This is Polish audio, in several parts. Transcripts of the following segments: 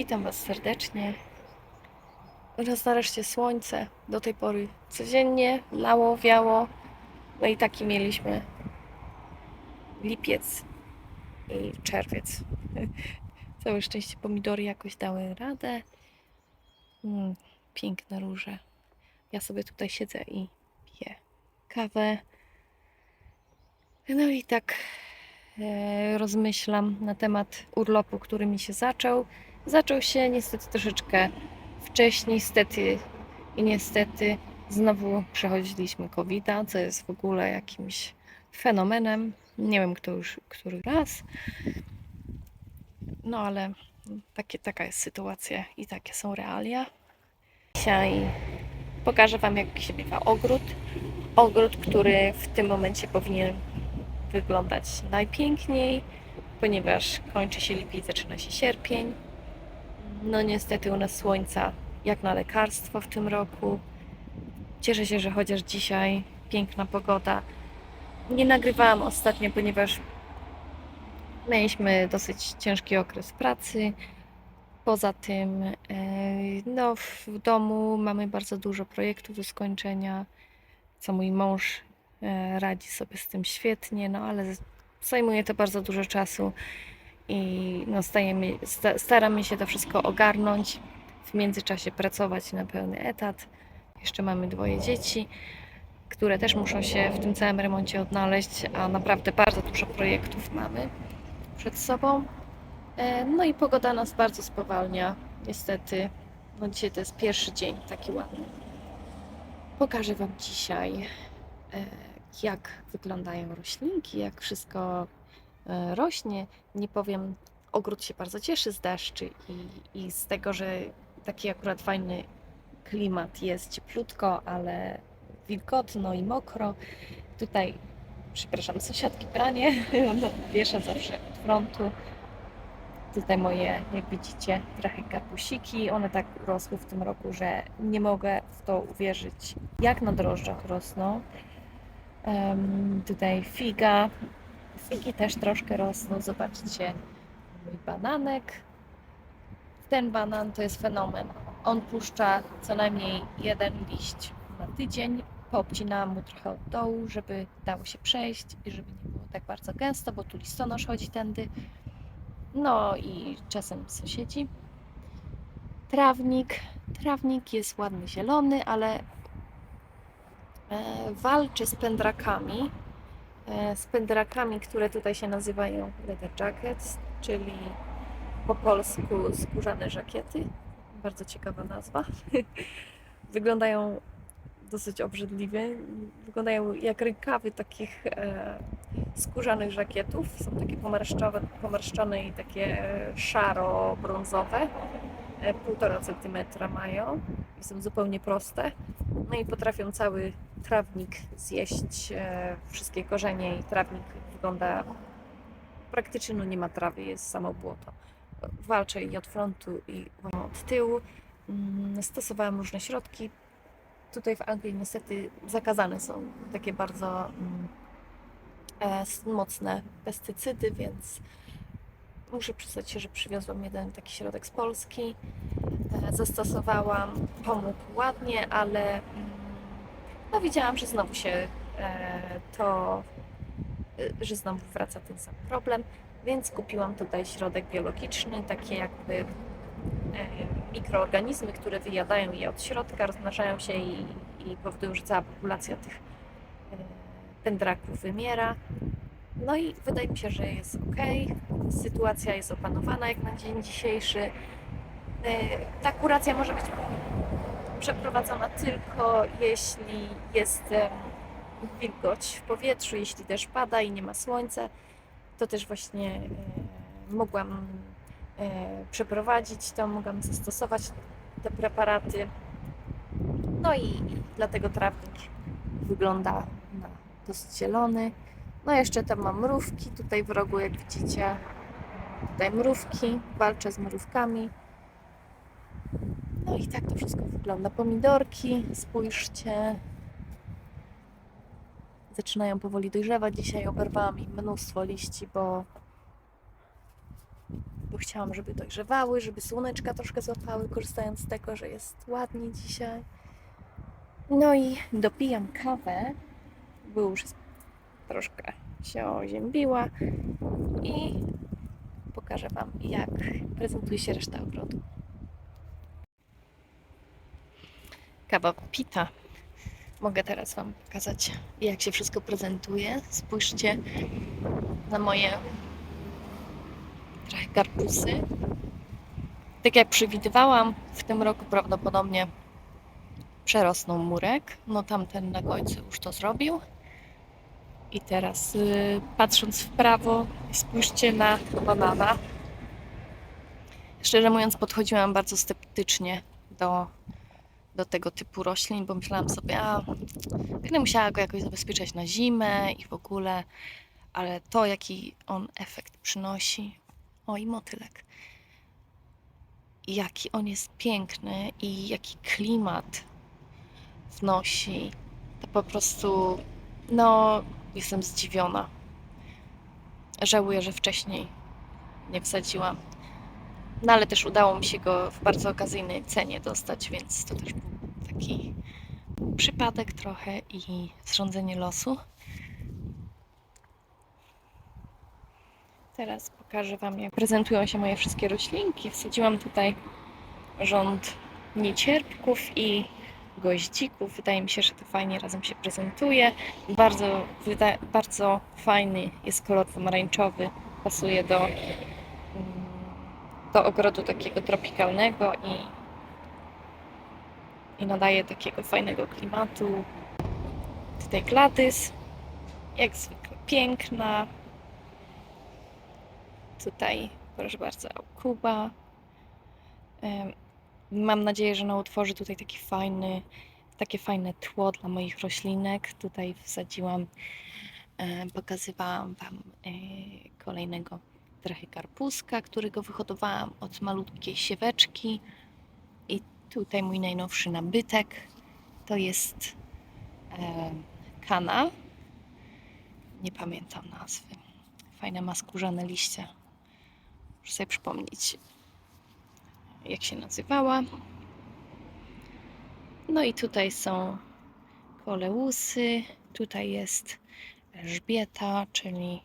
Witam Was serdecznie. Raz nareszcie słońce. Do tej pory codziennie lało, wiało. No i taki mieliśmy lipiec i czerwiec. Całe szczęście pomidory jakoś dały radę. Mm, piękne róże. Ja sobie tutaj siedzę i piję kawę. No i tak e, rozmyślam na temat urlopu, który mi się zaczął. Zaczął się niestety troszeczkę wcześniej, niestety i niestety znowu przechodziliśmy covid co jest w ogóle jakimś fenomenem. Nie wiem, kto już który raz. No ale takie, taka jest sytuacja i takie są realia. Dzisiaj pokażę Wam, jak się bywa ogród. Ogród, który w tym momencie powinien wyglądać najpiękniej, ponieważ kończy się lipiec, zaczyna się sierpień. No niestety u nas słońca jak na lekarstwo w tym roku. Cieszę się, że chociaż dzisiaj piękna pogoda. Nie nagrywałam ostatnio, ponieważ mieliśmy dosyć ciężki okres pracy. Poza tym, e, no, w domu mamy bardzo dużo projektów do skończenia, co mój mąż e, radzi sobie z tym świetnie, no ale zajmuje to bardzo dużo czasu i no, stajemy, sta, staramy się to wszystko ogarnąć, w międzyczasie pracować na pełny etat. Jeszcze mamy dwoje dzieci, które też muszą się w tym całym remoncie odnaleźć, a naprawdę bardzo dużo projektów mamy przed sobą. E, No i pogoda nas bardzo spowalnia, niestety. No dzisiaj to jest pierwszy dzień taki ładny. Pokażę Wam dzisiaj, e, jak wyglądają roślinki, jak wszystko rośnie. Nie powiem, ogród się bardzo cieszy z deszczy i, i z tego, że taki akurat fajny klimat jest cieplutko, ale wilgotno i mokro. Tutaj, przepraszam, sąsiadki pranie, ona wiesza zawsze od frontu. Tutaj moje, jak widzicie, trochę kapusiki. One tak rosły w tym roku, że nie mogę w to uwierzyć, jak na drożdżach rosną. Em, tutaj figa. Figi też troszkę rosną. Zobaczcie, mój bananek. Ten banan to jest fenomen. On puszcza co najmniej jeden liść na tydzień. Poobcinałam mu trochę od dołu, żeby dało się przejść i żeby nie było tak bardzo gęsto, bo tu listonosz chodzi tędy. No i czasem sąsiedzi. Trawnik. Trawnik jest ładny zielony, ale e, walczy z pędrakami. E, z pędrakami, które tutaj się nazywają leather jackets, czyli po polsku skórzane żakiety. Bardzo ciekawa nazwa. Wyglądają dosyć obrzydliwie. Wyglądają jak rękawy takich e, skórzanych żakietów. Są takie pomarszczowe, pomarszczone i takie e, szaro-brązowe. E, centymetra mają i są zupełnie proste. No i potrafią cały trawnik zjeść, e, wszystkie korzenie i trawnik wygląda praktycznie no nie ma trawy, jest samo błoto. Walczę i od frontu i od tyłu. Mm, Stosowałam różne środki. Tutaj w Anglii niestety zakazane są takie bardzo mm, e, mocne pestycydy, więc muszę przyznać się, że przywiozłam jeden taki środek z Polski. E, Zastosowałam, pomógł ładnie, ale mm, no widziałam, że znowu się e, to, e, że znowu wraca ten sam problem, więc kupiłam tutaj środek biologiczny, takie jakby e, mikroorganizmy, które wyjadają je od środka, rozmnażają się i, i powodują, że cała populacja tych pędraków wymiera. No i wydaje mi się, że jest ok. Sytuacja jest opanowana jak na dzień dzisiejszy. Ta kuracja może być przeprowadzona tylko jeśli jest wilgoć w powietrzu, jeśli też pada i nie ma słońca, to też właśnie e, mogłam e, przeprowadzić to, mogłam zastosować te preparaty. No i dlatego trawnik wygląda na dosyć zielony. No jeszcze tam mam mrówki tutaj w rogu, jak widzicie. Tutaj mrówki, walczę z mrówkami. No i tak to wszystko wygląda. Pomidorki, spójrzcie. Zaczynają powoli dojrzewać. Dzisiaj oberwałam im mnóstwo liści, bo bo chciałam, żeby dojrzewały, żeby słoneczka troszkę złapały, korzystając z tego, że jest ładnie dzisiaj. No i dopijam kawę, bo już troszkę się oziębiła i pokażę Wam, jak prezentuje się reszta ogrodu. Kawa pita. Mogę teraz Wam pokazać, jak się wszystko prezentuje. Spójrzcie na moje trochę karpusy. Tak jak przewidywałam, w tym roku prawdopodobnie przerosną murek. No tamten na końcu już to zrobił. I teraz y, patrząc w prawo, spójrzcie na banana. Szczerze mówiąc, podchodziłam bardzo sceptycznie do, do tego typu roślin, bo myślałam sobie, a będę musiała go jakoś zabezpieczać na zimę i w ogóle, ale to, jaki on efekt przynosi, o i motylek, jaki on jest piękny i jaki klimat wnosi, to po prostu, no, jestem zdziwiona. Żałuję, że wcześniej nie wsadziłam. No ale też udało mi się go w bardzo okazyjnej cenie dostać, więc to też był taki przypadek trochę i zrządzenie losu. Teraz pokażę Wam, jak prezentują się moje wszystkie roślinki. Wsadziłam tutaj rząd niecierpków i goździków. Wydaje mi się, że to fajnie razem się prezentuje. Bardzo, bardzo fajny jest kolor pomarańczowy. Pasuje do, do ogrodu takiego tropikalnego i, i nadaje takiego fajnego klimatu. Tutaj gladys, jak zwykle piękna. Tutaj, proszę bardzo, Kuba. Mam nadzieję, że ona utworzy tutaj taki fajny, takie fajne tło dla moich roślinek. Tutaj wsadziłam, e, pokazywałam Wam e, kolejnego trochę karpuska, którego wyhodowałam od malutkiej sieweczki. I tutaj mój najnowszy nabytek to jest e, kana. Nie pamiętam nazwy. Fajne ma skórzane liście. Muszę sobie przypomnieć, jak się nazywała. No i tutaj są koleusy. Tutaj jest Elżbieta, czyli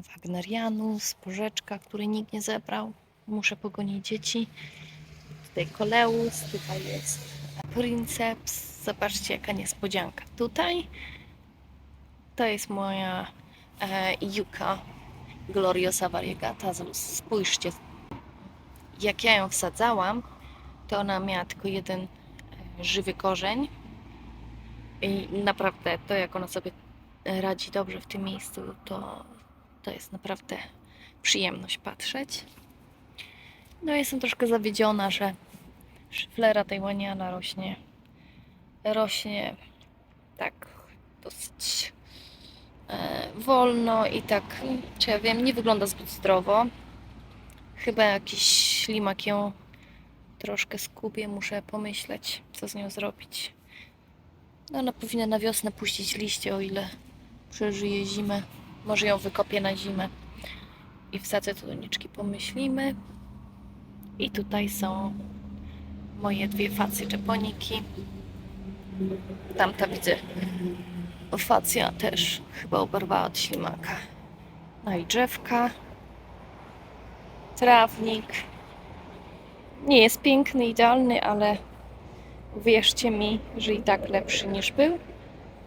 Wagnerianus, porzeczka, który nikt nie zebrał. Muszę pogonić dzieci. Tutaj koleus, tutaj jest princeps. Zobaczcie, jaka niespodzianka. Tutaj to jest moja e, Juka Gloriosa Variegata. Spójrzcie, jak ja ją wsadzałam, to ona miała tylko jeden e, żywy korzeń. I naprawdę to, jak ona sobie radzi dobrze w tym miejscu, to, to jest naprawdę przyjemność patrzeć. No jestem troszkę zawiedziona, że szflera tej łaniana rośnie rośnie tak dosyć e, wolno i tak, czy ja wiem, nie wygląda zbyt zdrowo. Chyba jakiś ślimak ją troszkę skubie. Muszę pomyśleć, co z nią zrobić. No, ona powinna na wiosnę puścić liście, o ile przeżyje zimę. Może ją wykopię na zimę i wsadzę do doniczki. Pomyślimy. I tutaj są moje dwie facje czeponiki. Tamta widzę facja też chyba oberwała od ślimaka. No i drzewka trawnik. Nie jest piękny, idealny, ale wierzcie mi, że i tak lepszy niż był.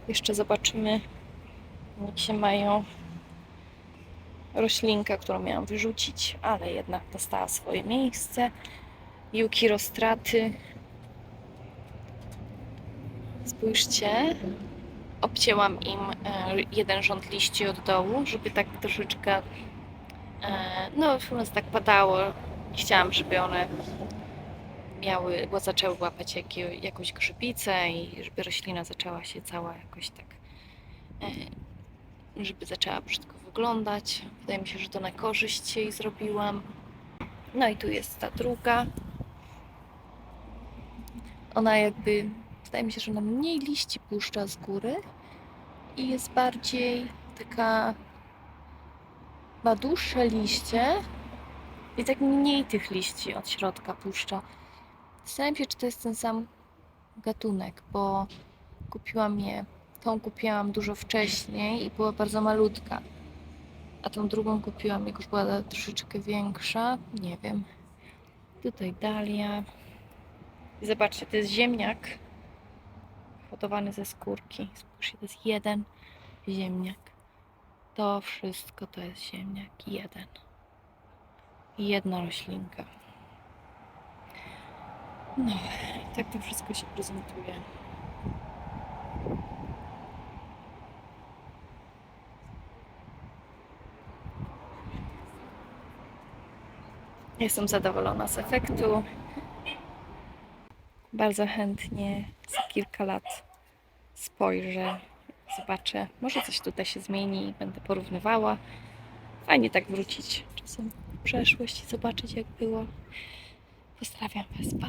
Jeszcze zobaczymy, jak się mają roślinka, którą miałam wyrzucić, ale jednak dostała swoje miejsce. Juki roztraty. Spójrzcie, obcięłam im e, jeden rząd liści od dołu, żeby tak troszeczkę E, no, u nas tak padało. Chciałam, żeby one miały, bo zaczęły łapać jakie, jakąś grzybicę i żeby roślina zaczęła się cała jakoś tak, e, żeby zaczęła brzydko wyglądać. Wydaje mi się, że to na korzyść jej zrobiłam. No i tu jest ta druga. Ona jakby, wydaje mi się, że ona mniej liści puszcza z góry i jest bardziej taka ma dłuższe liście I tak mniej tych liści od środka puszcza. Zastanawiam się, czy to jest ten sam gatunek, bo kupiłam je. Tą kupiłam dużo wcześniej i była bardzo malutka. A tą drugą kupiłam, jak już była troszeczkę większa. Nie wiem. Tutaj dalia. Zobaczcie, to jest ziemniak hodowany ze skórki. Spójrzcie, to jest jeden ziemniak. To wszystko to jest ziemniak. Jeden. Jedna roślinka. No, tak to wszystko się prezentuje. Jestem zadowolona z efektu. Bardzo chętnie za kilka lat spojrzę, zobaczę. Może coś tutaj się zmieni, będę porównywała. Fajnie tak wrócić czasem w przeszłość i zobaczyć, jak było. Pozdrawiam Was, pa.